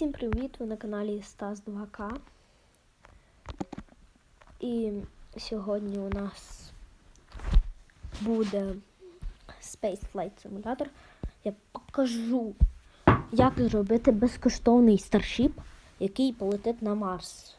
Всім привіт! Ви на каналі Стас 2К. І сьогодні у нас буде Space Flight Simulator. Я покажу, як зробити безкоштовний старшіп, який полетить на Марс.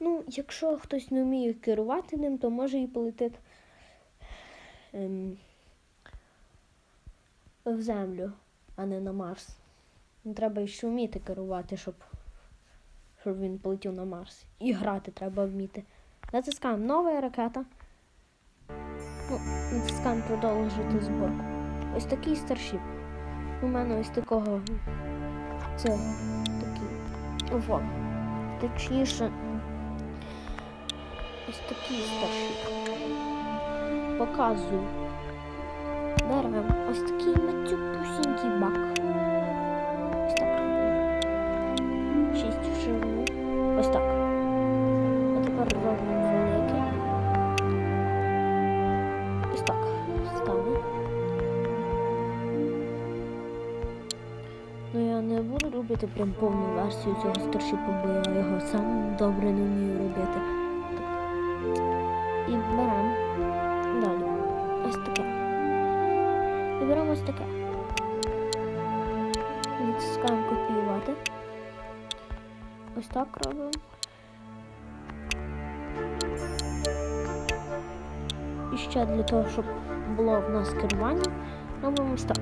Ну, якщо хтось не вміє керувати ним, то може і полетить ем, в землю, а не на Марс. Ну, Треба ще вміти керувати, щоб, щоб він полетів на Марс. І грати треба вміти. Натискаємо нова ракета. Ну, натискаємо продовжити зборку. Ось такий старшіп. У мене ось такого. Це такий. Во. Точніше. Ось такий старшіп. Показую. Беремо ось такий матюпусінький бак. Робити прям повну версію цього старшипу, бо я його сам добре не вмію робити. І беремо далі. Ось таке. І беремо ось таке. Натискаємо копіювати. Ось так робимо. І ще для того, щоб було в нас керування, робимо ось так.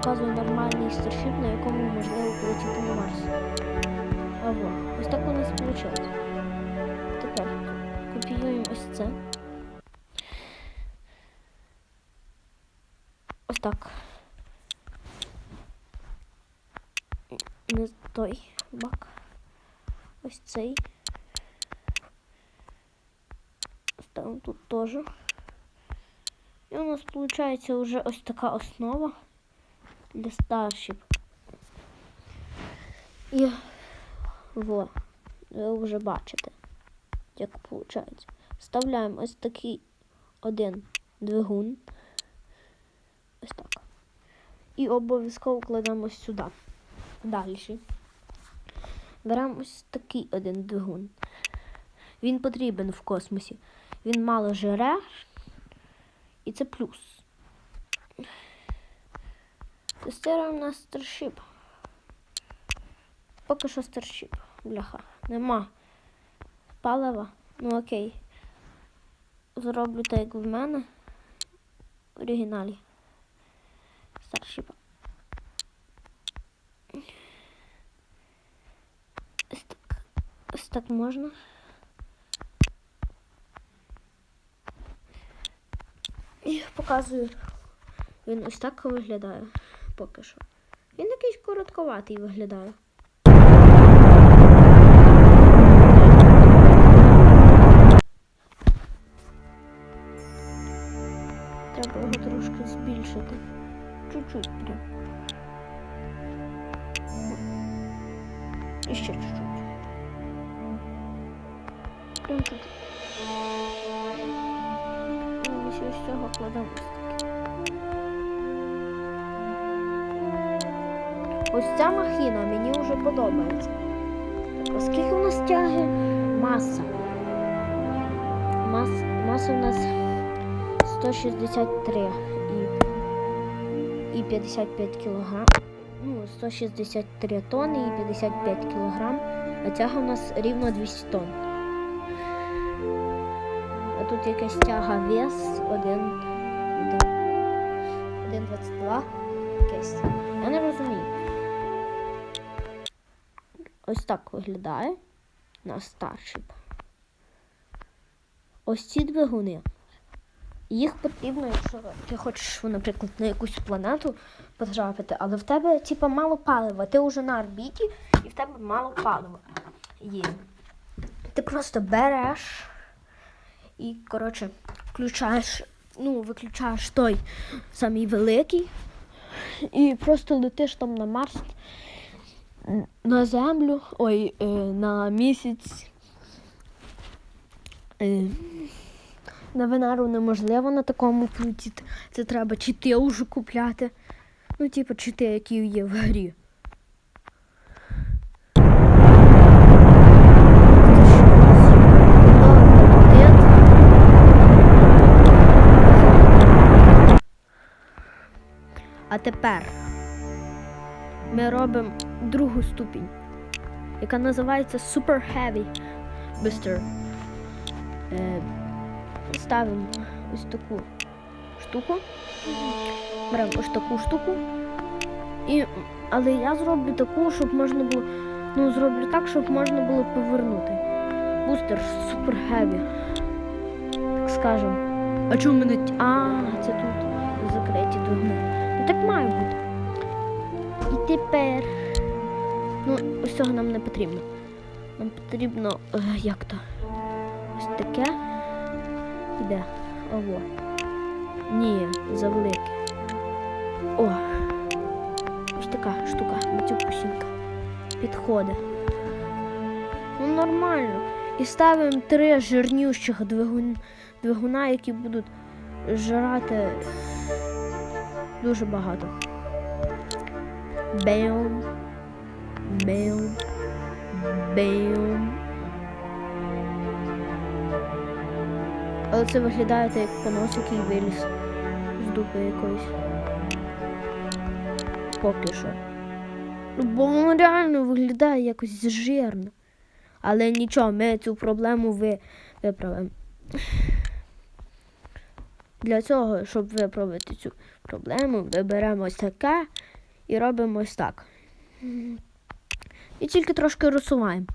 Показую нормальний старшип, на якому можливо полетіти на Марс. Або ось так у нас вийшло. Тепер копіюємо ось це. Ось так. Не той бак. Ось цей. Ставимо тут теж. І у нас виходить вже ось така основа для старшіп. І во, ви вже бачите, як виходить. Вставляємо ось такий один двигун. Ось так. І обов'язково кладемо сюди. Далі. Беремо ось такий один двигун. Він потрібен в космосі. Він мало жере, і це плюс. Тестуємо на старшип. Поки що старшип. Бляха. Нема палива. Ну окей. Зроблю так, як в мене. В оригіналі. Старшипа. Ось так. Ось так можна. І показую. Він ось так виглядає поки що. Він якийсь коротковатий виглядає. Треба його трошки збільшити. Чуть-чуть прям. І ще чуть-чуть. Прям. Ну, Ось ось цього кладемо ось ця махіна мені вже подобається. А у нас тяги? Маса. Мас, маса у нас 163 і, і 55 кілограм. Ну, 163 тонни і 55 кілограм, а тяга у нас рівно 200 тонн. А тут якась тяга вес 1, 1,22. Якесь. Я не розумію. Ось так виглядає наш старшип. Ось ці двигуни. Їх потрібно, якщо ти хочеш, наприклад, на якусь планету потрапити, але в тебе типу, мало палива. Ти вже на орбіті і в тебе мало палива є. Ти просто береш і, коротше, включаєш, ну, виключаєш той самий великий і просто летиш там на Марс, на землю, ой, е, на місяць. Е, На Венеру неможливо на такому полетіти. Це треба чи ти вже купляти. Ну, типу, чи ти, які є в грі. А тепер ми робимо другу ступінь, яка називається Super Heavy Booster. Е, ставимо ось таку штуку. Беремо ось таку штуку. І, але я зроблю таку, щоб можна було. Ну, зроблю так, щоб можна було повернути. Бустер Super Heavy. Так скажемо. А чому мене. А, це тут закриті двигуни. Ну так має бути. Тепер. Ну, ось цього нам не потрібно. Нам потрібно. е, як то? Ось таке. Іде. Ого. Ні, завелике. О. Ось така штука, матюпусінька. Підходить. Ну, нормально. І ставимо три жирнющих двигун... двигуна, які будуть жрати дуже багато. Беум. Беум. Беум. Але це виглядає так, як понос, який виліз з дупи якоїсь. Поки що. Ну, Бо воно реально виглядає якось жирно. Але нічого, ми цю проблему ви... виправимо. Для цього, щоб виправити цю проблему, ми беремо ось таке і робимо ось так. І тільки трошки розсуваємо.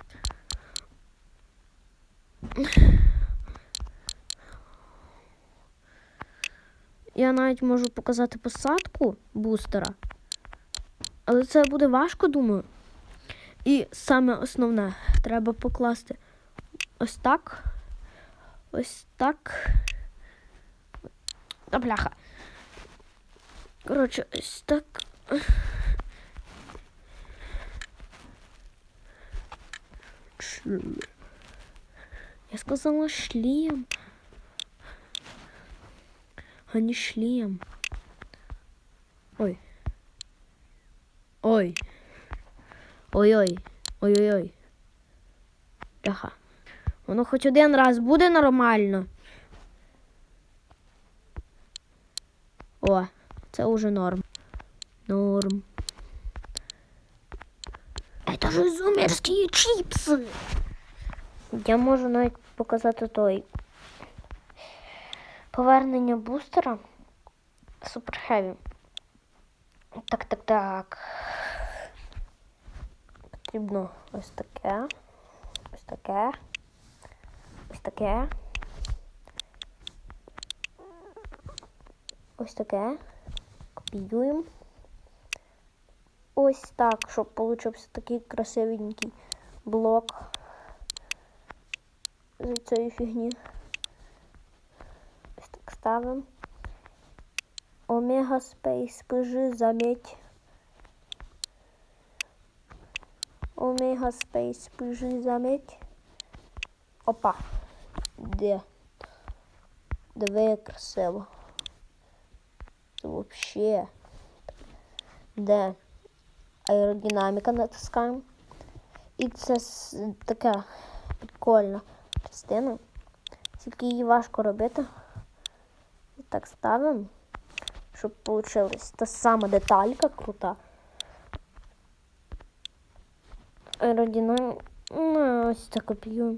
Я навіть можу показати посадку бустера. Але це буде важко, думаю. І саме основне, треба покласти ось так. Ось так. А бляха. Коротше, ось так. Я сказала шлем. А не шлем. Ой. Ой. Ой-ой. Ой-ой-ой. Бляха. Воно хоч один раз буде нормально. О, це уже норм. Норм. Это же зумерські чіпси. Я можу навіть показати той повернення бустера Super Heavy. Так, так, так. Потрібно ось таке. Ось таке. Ось таке. Ось таке. Копіюємо. Ось так, щоб получився такий красивенький блок з цієї фігні. Ось так ставимо. Омега Space, пижи, заметь. Омега Space, пижи, заметь. Опа. Де? Диви, красиво. Це вообще. Де? Аеродинаміка натискаємо. І це така прикольна частина. Тільки її важко робити. І так ставимо, щоб вийшла та сама деталька крута. Аеродинаміка. Ну, ось так копіюємо.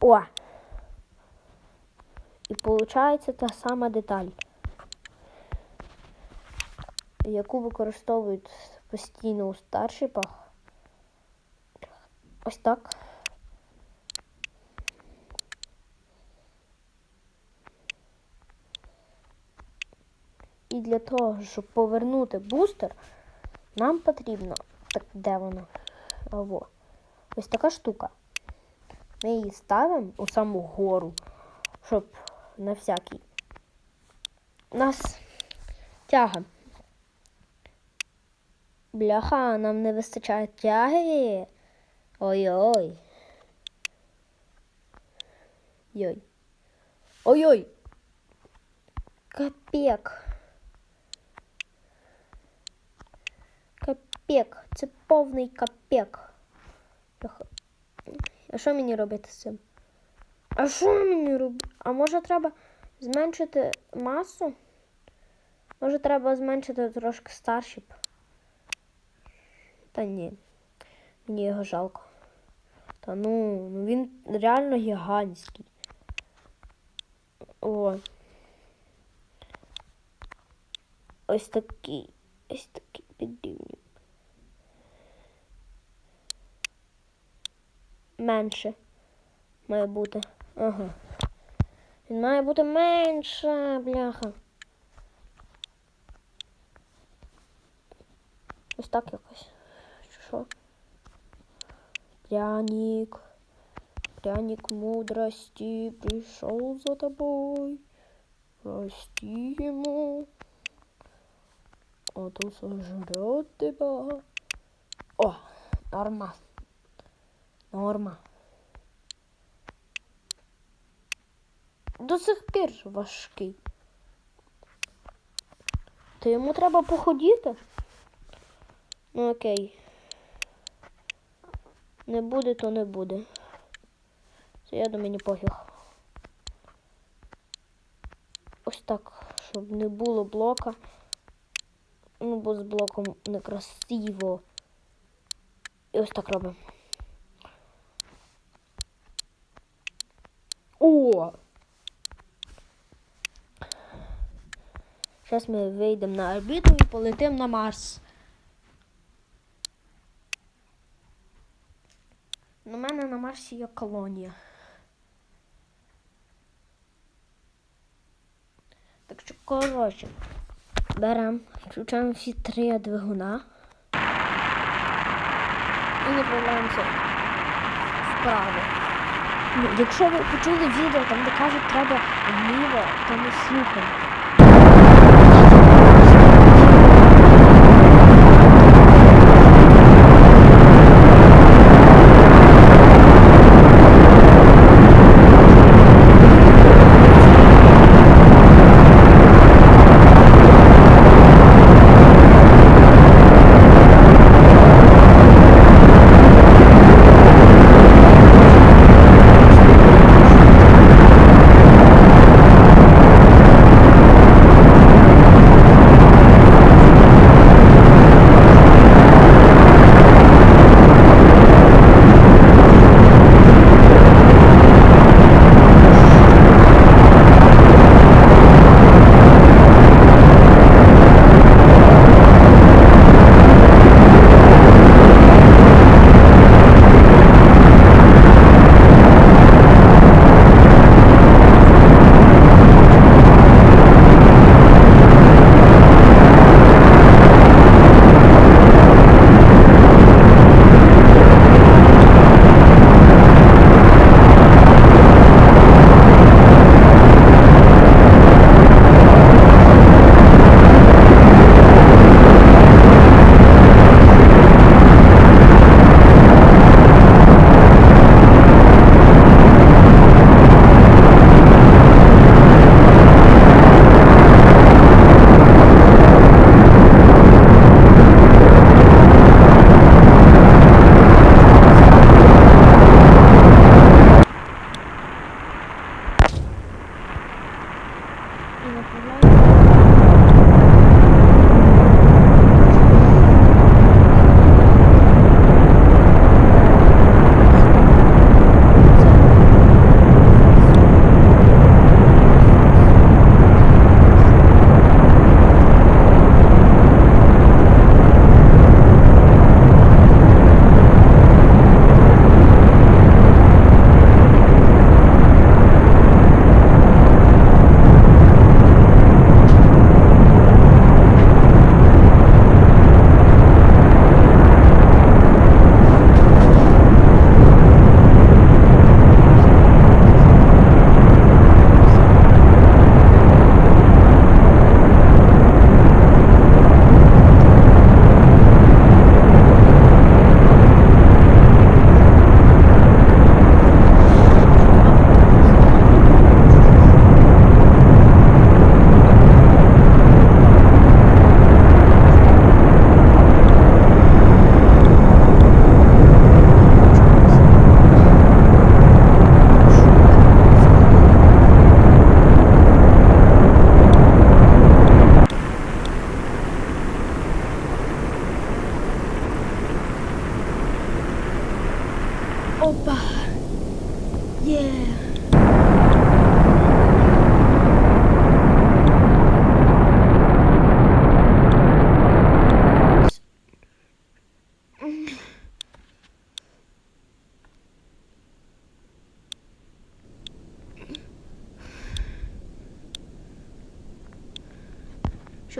О! І виходить та сама деталь, яку використовують постійно у старшипах. Ось так. І для того, щоб повернути бустер, нам потрібно. Так, де воно? Аво. Ось така штука. Ми її ставимо у саму гору, щоб на всякий. У нас тяга. Бляха, нам не вистачає тяги. Ой-ой. Йой. Ой-ой. Капек. Капек. Це повний капек. А що мені робити з цим? А що мені робити? А може треба зменшити масу? Може треба зменшити трошки старшіп? Та ні. Мені його жалко. Та ну, ну він реально гігантський. О. Ось такий. Ось такий підрівнюємо. Менше має бути. Ага. Він має бути менше, бляха. Ось так якось. Чи Що? Пряник. Пряник мудрости пришел за тобой. Прости ему. А то сожрет тебя. О, норма. Норма. До сих пір важкий. То йому треба походіти? Ну окей. Не буде, то не буде. Це я до мені пофіг. Ось так, щоб не було блока. Ну, бо з блоком некрасиво. І ось так робимо. О! Зараз ми вийдемо на орбіту і полетимо на Марс. У мене на Марсі є колонія. Так що, коротше, беремо, включаємо всі три двигуна і направляємося вправо. Ну, якщо ви почули відео, там де кажуть, треба вліво, то не слухайте.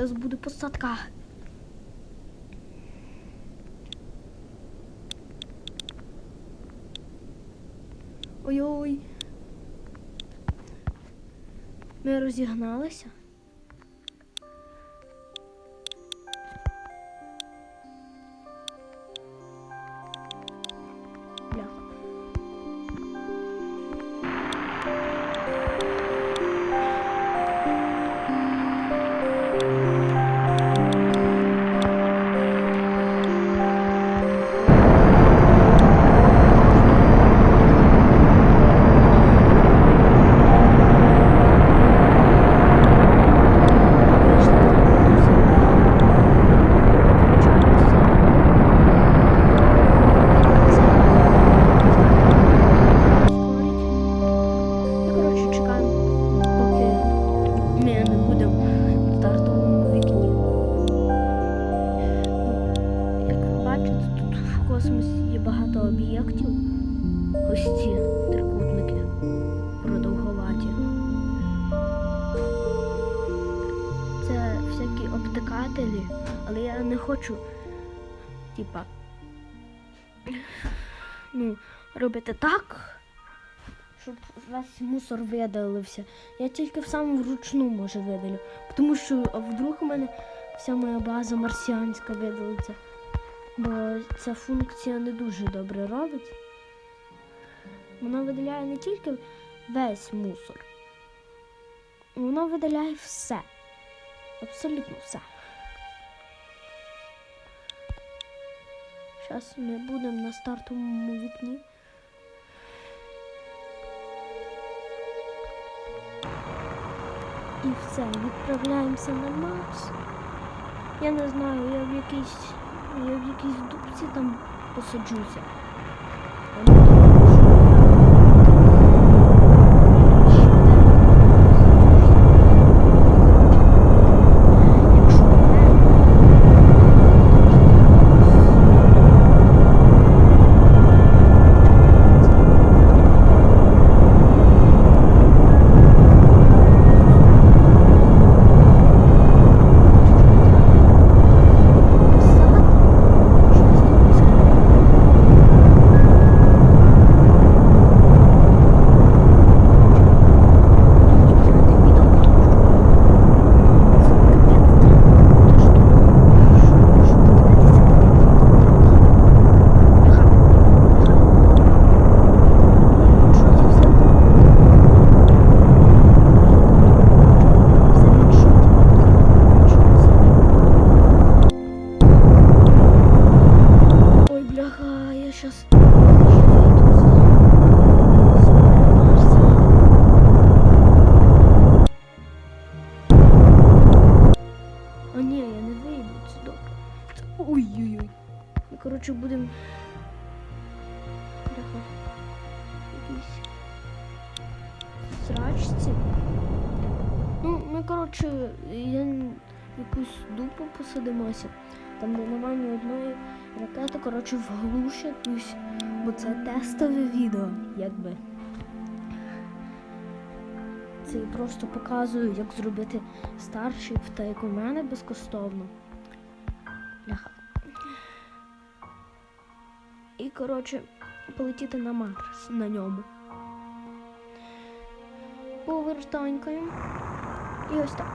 Зараз буде посадка. Ой-ой. Ми розігналися. Всякі обтикателі, але я не хочу, типа, ну, робити так, щоб весь мусор видалився. Я тільки в самому вручну може видалю. Тому що вдруг у мене вся моя база марсіанська видалиться. Бо ця функція не дуже добре робить. Вона видаляє не тільки весь мусор. Вона видаляє все. Абсолютно все. Зараз ми будемо на стартовому вікні. І все, відправляємося на Марс. Я не знаю, я в якійсь, я в якійсь дубці там посаджуся. Ой-ой-ой. Ми, коротше, будемо... Бляха. Якісь... Срачці. Ну, ми, коротше, я якусь дупу посадимося. Там де немає ні одної ракети, коротше, в глушь якусь, бо це тестове відео, якби. Це я просто показую, як зробити старший та як мене безкоштовно. Бляха. І, коротше, полетіти на Марс на ньому. Повертанькаємо. І ось так.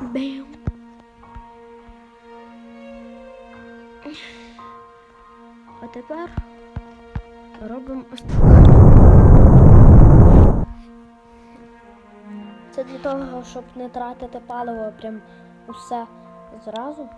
Бем. А тепер робимо ось так. Це для того, щоб не тратити паливо прям усе зразу.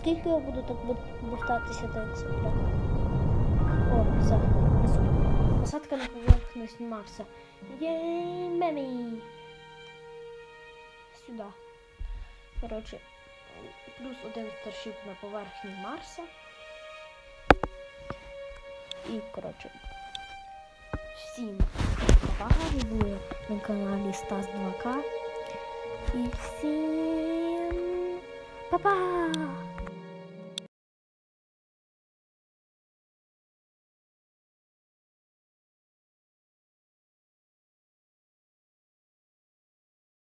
Скільки я буду так бу- бухтатися так прям? О, все. Посадка на поверхність Марса. Єй, мемі! Сюди. Коротше, плюс один старшіп на поверхні Марса. І, коротше, всім па-па, були на каналі Стас 2К. І всім па-па!